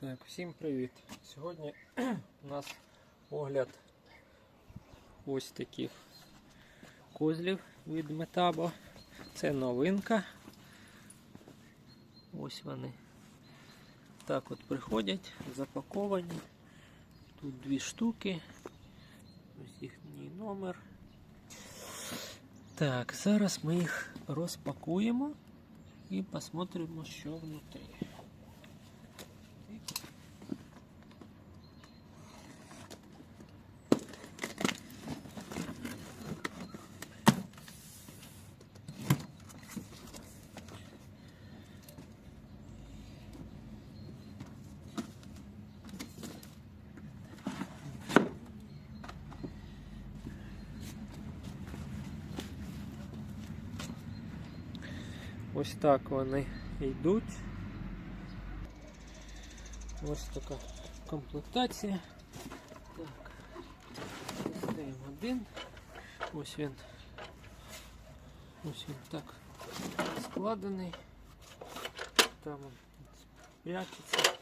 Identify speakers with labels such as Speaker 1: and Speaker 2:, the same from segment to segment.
Speaker 1: Так, всім привіт! Сьогодні у нас огляд ось таких козлів від Метабо. Це новинка. Ось вони. Так от приходять, запаковані. Тут дві штуки. Ось їхній номер. Так, зараз ми їх розпакуємо і посмотримо, що внутрі. Так вони йдуть. Ось така комплектація. Так, достаємо один. Ось він. Ось він так складений. Там прячеться.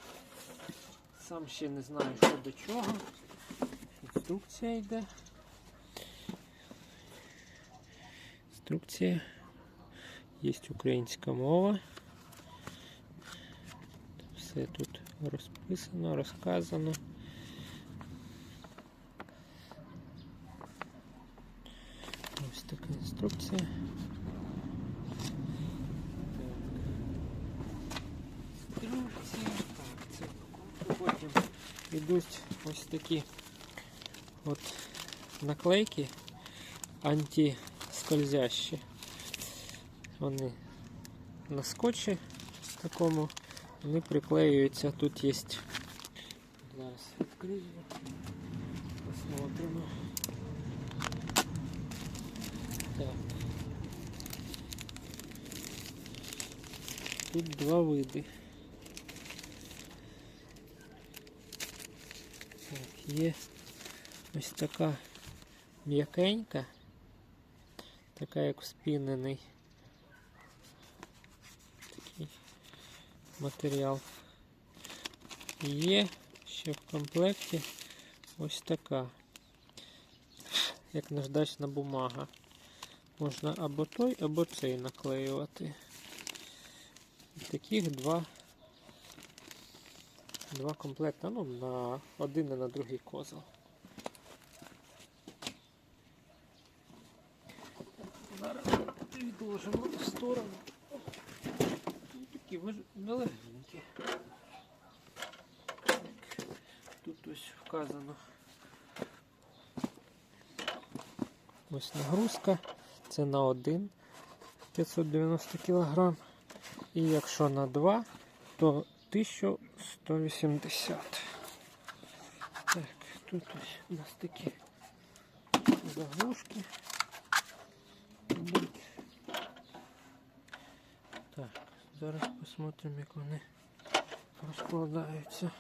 Speaker 1: Сам ще не знаю, що до чого. Інструкція йде. Інструкція. Є українська мова. Все тут розписано, розказано. Ось така інструкція. Так. Інструкція. Так, це потім йдуть ось такі от наклейки антискользящі. Вони на скотчі такому, вони приклеюються. Тут є. Зараз відкрию. Посмотримо. Так. Тут два види. Так, є ось така м'якенька, така як спінений. такий матеріал. Є ще в комплекті ось така, як наждачна бумага. Можна або той, або цей наклеювати. Таких два, два комплекти, ну, на один і на другий козел. Зараз відложимо в сторону. Такі великенькі. Тут ось вказано. Ось нагрузка. Це на один 590 кг. І якщо на 2, то 1180. Так, тут ось у нас такі заглушки. Так, зараз посмотримо, як вони розкладаються.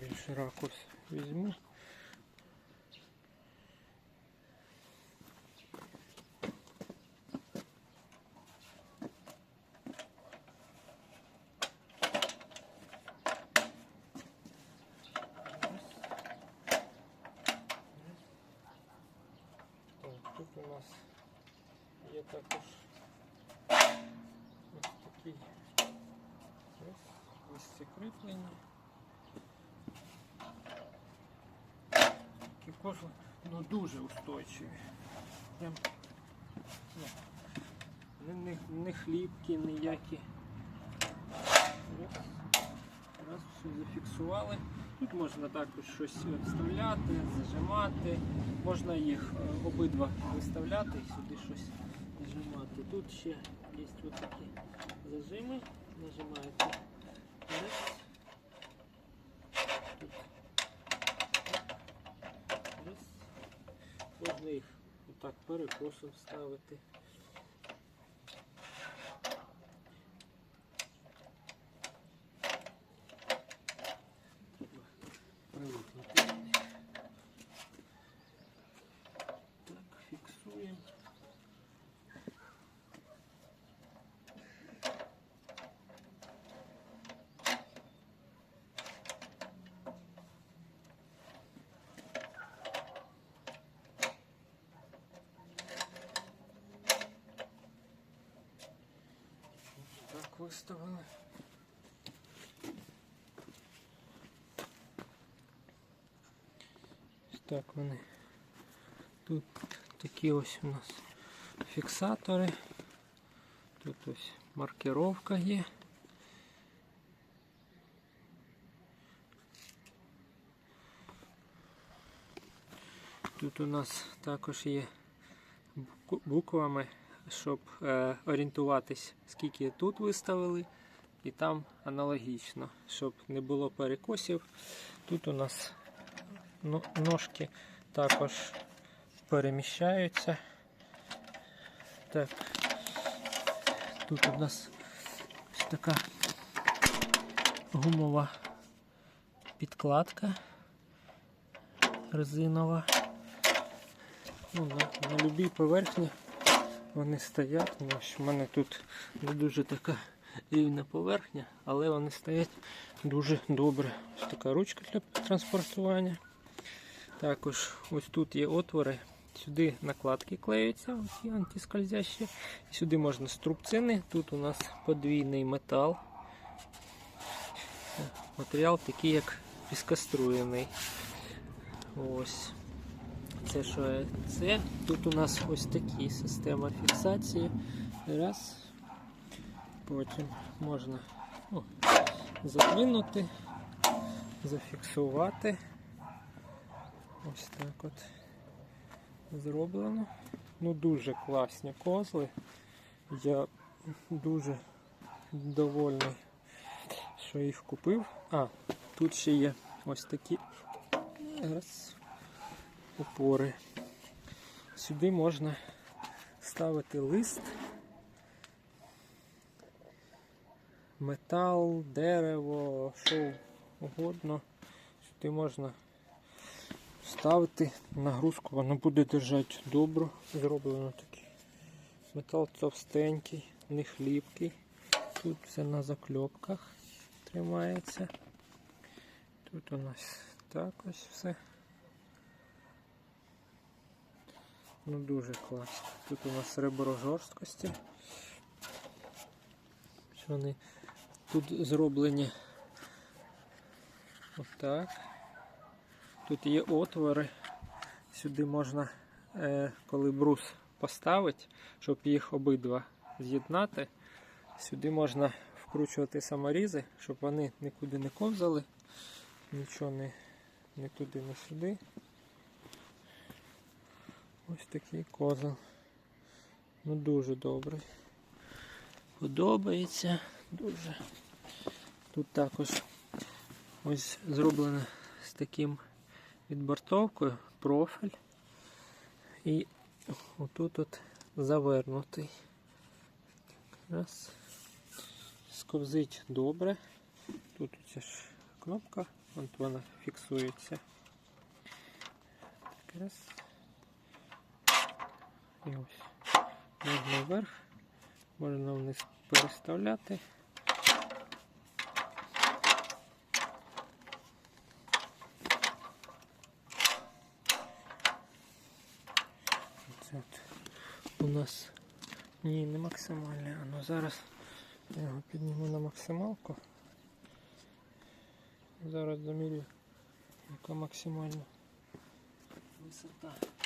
Speaker 1: Більше ракурс візьму. Так, тут у нас є також ось такий ось місце кріплення. Козли ну, дуже устойчиві. Не, не хлібкі, ніякі. Раз, раз все зафіксували Тут можна також щось вставляти, зажимати. Можна їх е, обидва виставляти і сюди щось нажимати. Тут ще є такі зажими. Нажимаєте раз. Тут. Раз. Можна їх отак перекосом ставити. Треба привикнути. Так, фіксуємо. Так виставили. Ось Так вони. Тут такі ось у нас фіксатори. Тут ось маркировка є. Тут у нас також є буквами, щоб е, орієнтуватись, скільки тут виставили, і там аналогічно, щоб не було перекосів. Тут у нас ножки також переміщаються. Так. Тут у нас ось така гумова підкладка резинова. Ну, на, на любій поверхні вони стоять. Ну, ось в мене тут не дуже така рівна поверхня, але вони стоять дуже добре. Ось така ручка для транспортування. Також ось тут є отвори. Сюди накладки клеються, ось є антискользящі. Сюди можна струбцини. Тут у нас подвійний метал. Матеріал такий, як піскоструєний. Ось. Це що це? Тут у нас ось такі система фіксації. Раз. Потім можна о, задвинути, зафіксувати. Ось так от зроблено. Ну дуже класні козли. Я дуже довольний, що їх купив. А, тут ще є ось такі раз, опори. Сюди можна ставити лист, метал, дерево, що угодно. Сюди можна ставити нагрузку, воно буде держати добре. Зроблено такий. Метал товстенький, не хлібкий. Тут все на закльопках тримається. Тут у нас так ось все. Ну дуже класно. Тут у нас ребро жорсткості. Вони тут зроблені отак. Тут є отвори. Сюди можна, е, коли брус поставить, щоб їх обидва з'єднати, сюди можна вкручувати саморізи, щоб вони нікуди не ковзали, нічого не, не туди, не сюди. Ось такий козел. Ну дуже добрий. Подобається дуже. Тут також ось зроблено з таким відбортовкою профіль. І отут от завернутий. Раз. Сковзить добре. Тут ця ж кнопка, от вона фіксується. Так, раз. І ось. Можна вверх, можна вниз переставляти. Це у нас ні, не максимальне, а ну зараз я його підніму на максималку. Зараз замірю, яка максимальна висота.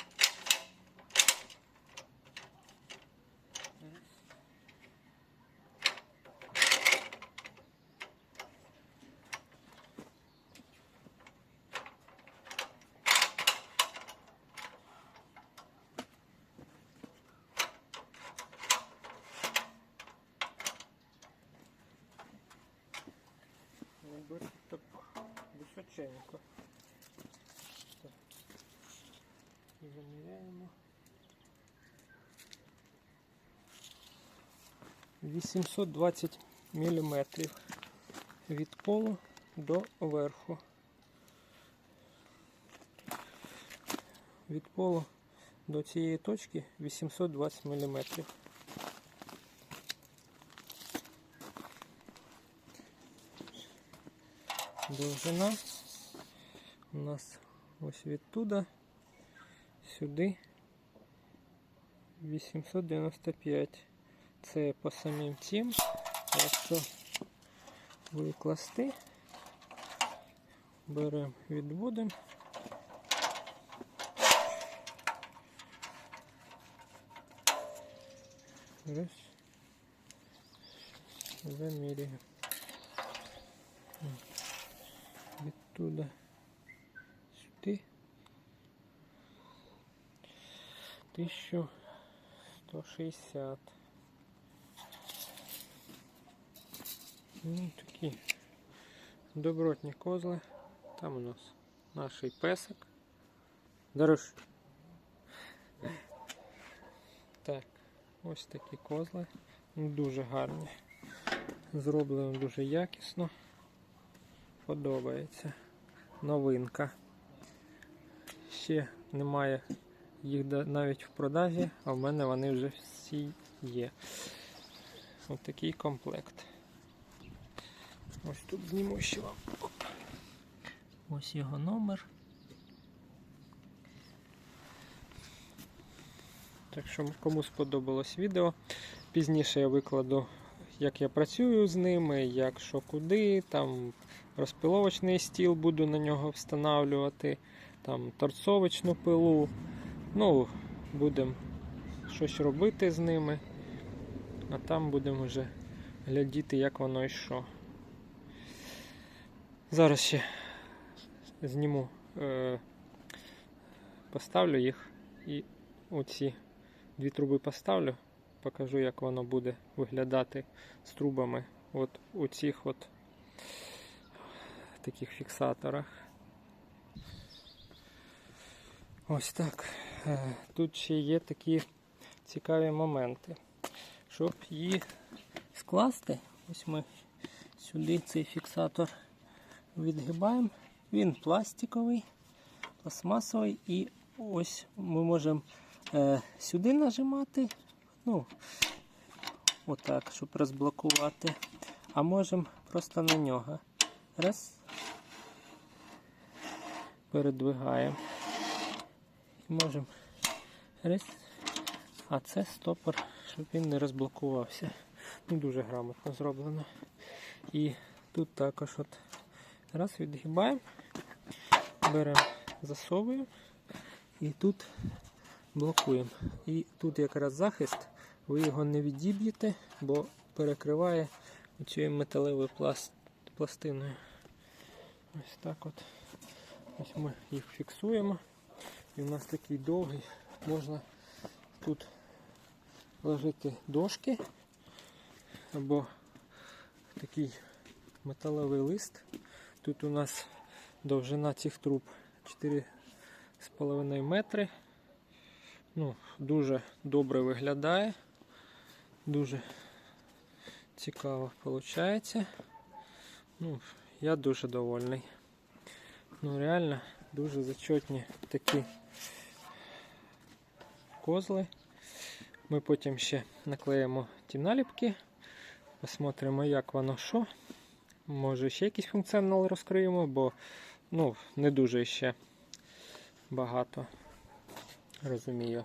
Speaker 1: 820 міліметрів від полу до верху. Від полу до цієї точки 820 міліметрів. Довжина у нас ось відтуда сюди 895. Це по самим цим. Якщо викласти, беремо, відводимо. Раз. Замірюємо. Відтуда сюди. 1160. Ну, такі добротні козли. Там у нас наш песик. Дорож. Так, ось такі козли. Дуже гарні. Зроблено дуже якісно. Подобається. Новинка. Ще немає їх навіть в продажі, а в мене вони вже всі є. Ось такий комплект. Ось тут зніму ще вам. Оп. Ось його номер. Так що кому сподобалось відео, пізніше я викладу, як я працюю з ними, як що куди, там розпиловочний стіл буду на нього встановлювати, там торцовочну пилу. Ну, будемо щось робити з ними, а там будемо вже глядіти, як воно і що. Зараз ще зніму, е, поставлю їх і оці дві труби поставлю, покажу, як воно буде виглядати з трубами от у цих от таких фіксаторах. Ось так. Е, Тут ще є такі цікаві моменти. Щоб її скласти, ось ми сюди цей фіксатор відгибаємо. Він пластиковий, пластмасовий, і ось ми можемо е, сюди нажимати, ну, отак, щоб розблокувати. А можемо просто на нього. Раз. Передвигаємо. І можемо раз. А це стопор, щоб він не розблокувався. Ну, дуже грамотно зроблено. І тут також от раз відгибаємо, беремо, засовуємо і тут блокуємо. І тут якраз захист, ви його не відіб'єте, бо перекриває цією металевою пласт, пластиною. Ось так от. Ось ми їх фіксуємо. І у нас такий довгий, можна тут ложити дошки або такий металевий лист. Тут у нас довжина цих труб 4,5 метри. Ну, дуже добре виглядає, дуже цікаво виходить. Ну, я дуже довольний. Ну, реально дуже зачетні такі козли. Ми потім ще наклеїмо ті наліпки, посмотримо, як воно що. Може ще якийсь функціонал розкриємо, бо ну, не дуже ще багато розумію,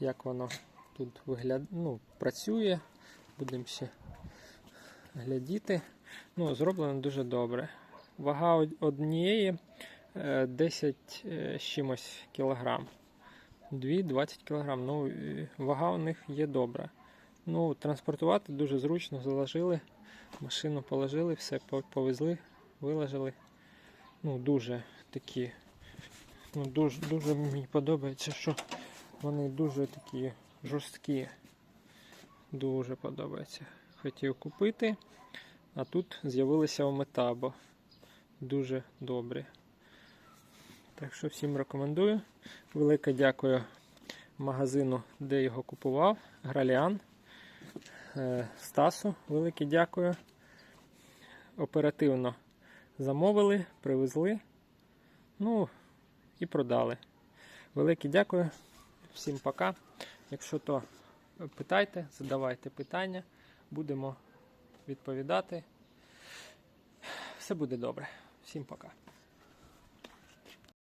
Speaker 1: як воно тут вигляд... ну, працює. Будемо ще глядіти. Ну, зроблено дуже добре. Вага однієї е, 10 е, з чимось кілограм. Дві 20 кілограм. Ну, е, вага у них є добра. Ну, транспортувати дуже зручно, заложили, машину положили, все повезли, виложили. Ну, дуже такі. Ну, дуже, дуже мені подобається, що вони дуже такі жорсткі. Дуже подобається. Хотів купити, а тут з'явилися у метабо. Дуже добрі. Так що всім рекомендую. Велике дякую магазину, де його купував. Граліан. Е, Стасу. Велике дякую. Оперативно замовили, привезли. Ну і продали. Велике дякую. Всім пока. Якщо то питайте, задавайте питання, будемо відповідати. Все буде добре. Всім пока.